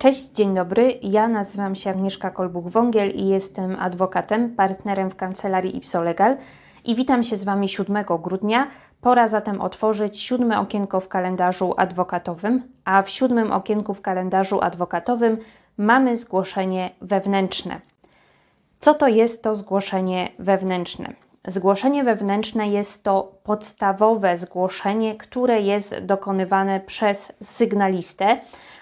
Cześć, dzień dobry. Ja nazywam się Agnieszka Kolbuch-Wągiel i jestem adwokatem, partnerem w kancelarii Ipsolegal i witam się z Wami 7 grudnia. Pora zatem otworzyć siódme okienko w kalendarzu adwokatowym, a w siódmym okienku w kalendarzu adwokatowym mamy zgłoszenie wewnętrzne. Co to jest to zgłoszenie wewnętrzne? Zgłoszenie wewnętrzne jest to podstawowe zgłoszenie, które jest dokonywane przez sygnalistę.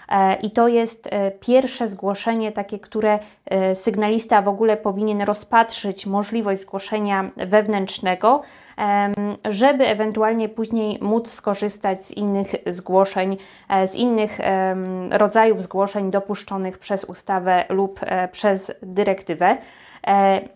E, I to jest e, pierwsze zgłoszenie, takie, które e, sygnalista w ogóle powinien rozpatrzyć możliwość zgłoszenia wewnętrznego, żeby ewentualnie później móc skorzystać z innych zgłoszeń, z innych rodzajów zgłoszeń dopuszczonych przez ustawę lub przez dyrektywę.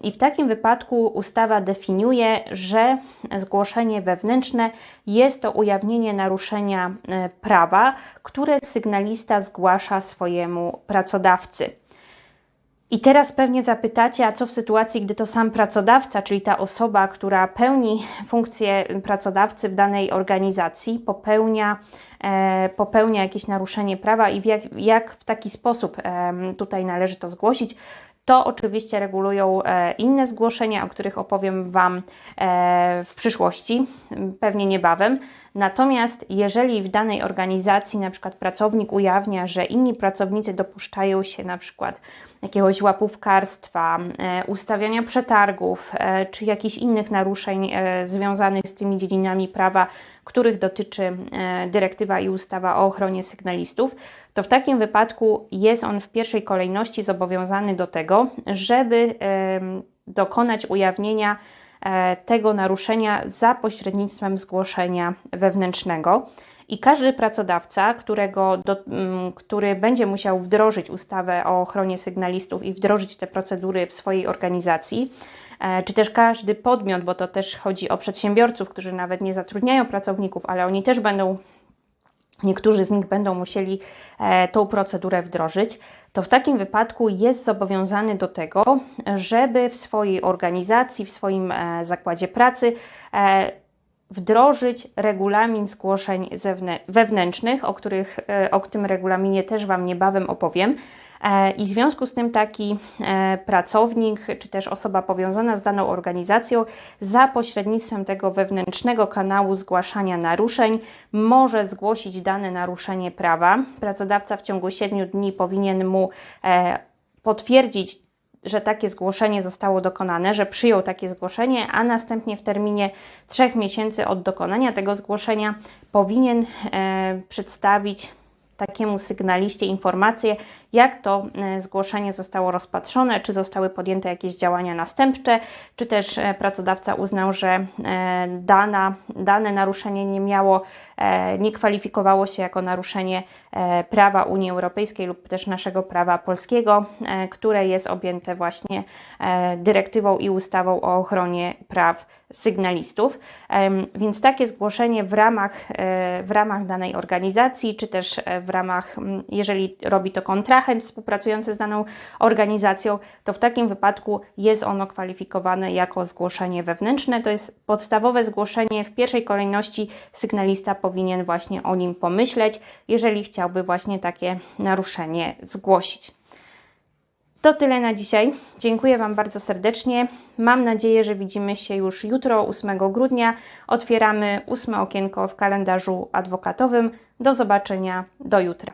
I w takim wypadku ustawa definiuje, że zgłoszenie wewnętrzne jest to ujawnienie naruszenia e, prawa, które sygnalista zgłasza swojemu pracodawcy. I teraz pewnie zapytacie, a co w sytuacji, gdy to sam pracodawca, czyli ta osoba, która pełni funkcję pracodawcy w danej organizacji, popełnia, e, popełnia jakieś naruszenie prawa i w jak, jak w taki sposób e, tutaj należy to zgłosić? To oczywiście regulują e, inne zgłoszenia, o których opowiem Wam e, w przyszłości, pewnie niebawem. Natomiast jeżeli w danej organizacji na przykład pracownik ujawnia, że inni pracownicy dopuszczają się na przykład jakiegoś łapówkarstwa, e, ustawiania przetargów czy jakichś innych naruszeń związanych z tymi dziedzinami prawa, których dotyczy dyrektywa i ustawa o ochronie sygnalistów, to w takim wypadku jest on w pierwszej kolejności zobowiązany do tego, żeby dokonać ujawnienia e, tego naruszenia za pośrednictwem zgłoszenia wewnętrznego. I każdy pracodawca, którego do, który będzie musiał wdrożyć ustawę o ochronie sygnalistów i wdrożyć te procedury w swojej organizacji, e, czy też każdy podmiot, bo to też chodzi o przedsiębiorców, którzy nawet nie zatrudniają pracowników, ale oni też będą niektórzy z nich będą musieli e, tą procedurę wdrożyć, to w takim wypadku jest zobowiązany do tego, żeby w swojej organizacji, w swoim e, zakładzie pracy e, wdrożyć regulamin zgłoszeń wewnętrznych, o, których, o tym regulaminie też Wam niebawem opowiem. E, I w związku z tym taki e, pracownik, czy też osoba powiązana z daną organizacją, za pośrednictwem tego wewnętrznego kanału zgłaszania naruszeń, może zgłosić dane naruszenie prawa. Pracodawca w ciągu 7 dni powinien mu e, potwierdzić że takie zgłoszenie zostało dokonane, że przyjął takie zgłoszenie, a następnie w terminie trzech miesięcy od dokonania tego zgłoszenia powinien e, przedstawić takiemu sygnaliście informację, jak to e, zgłoszenie zostało rozpatrzone, czy zostały podjęte jakieś działania następcze, czy też e, pracodawca uznał, że e, dana, dane naruszenie nie miało, nie kwalifikowało się jako naruszenie prawa Unii Europejskiej lub też naszego prawa polskiego, które jest objęte właśnie dyrektywą i ustawą o ochronie praw sygnalistów. Więc takie zgłoszenie w ramach, w ramach danej organizacji, czy też w ramach, jeżeli robi to kontrakt, chęć współpracujący z daną organizacją, to w takim wypadku jest ono kwalifikowane jako zgłoszenie wewnętrzne. To jest podstawowe zgłoszenie. W pierwszej kolejności sygnalista powinien właśnie o nim pomyśleć, jeżeli chciałby właśnie takie naruszenie zgłosić. To tyle na dzisiaj. Dziękuję Wam bardzo serdecznie. Mam nadzieję, że widzimy się już jutro, 8 grudnia. Otwieramy ósme okienko w kalendarzu adwokatowym. Do zobaczenia, do jutra.